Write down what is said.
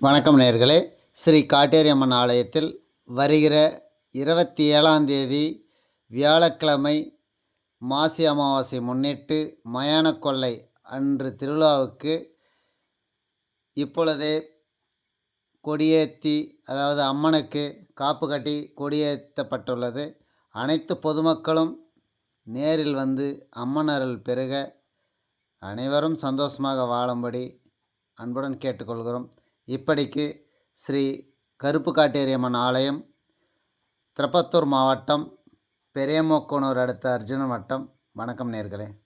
வணக்கம் நேர்களே ஸ்ரீ காட்டேரியம்மன் ஆலயத்தில் வருகிற இருபத்தி ஏழாம் தேதி வியாழக்கிழமை மாசி அமாவாசை முன்னிட்டு மயான கொள்ளை அன்று திருவிழாவுக்கு இப்பொழுதே கொடியேற்றி அதாவது அம்மனுக்கு காப்பு கட்டி கொடியேற்றப்பட்டுள்ளது. அனைத்து பொதுமக்களும் நேரில் வந்து அம்மன் அருள் பெருக. அனைவரும் சந்தோஷமாக வாழும்படி அன்புடன் கேட்டுக்கொள்கிறோம். இப்படிக்கு ஸ்ரீ கருப்பு காட்டேரியம்மன் ஆலயம் திருப்பத்தூர் மாவட்டம் பெரியமோக்கனூர் அடுத்த அர்ஜுனன் வட்டம் வணக்கம் நேர்களே.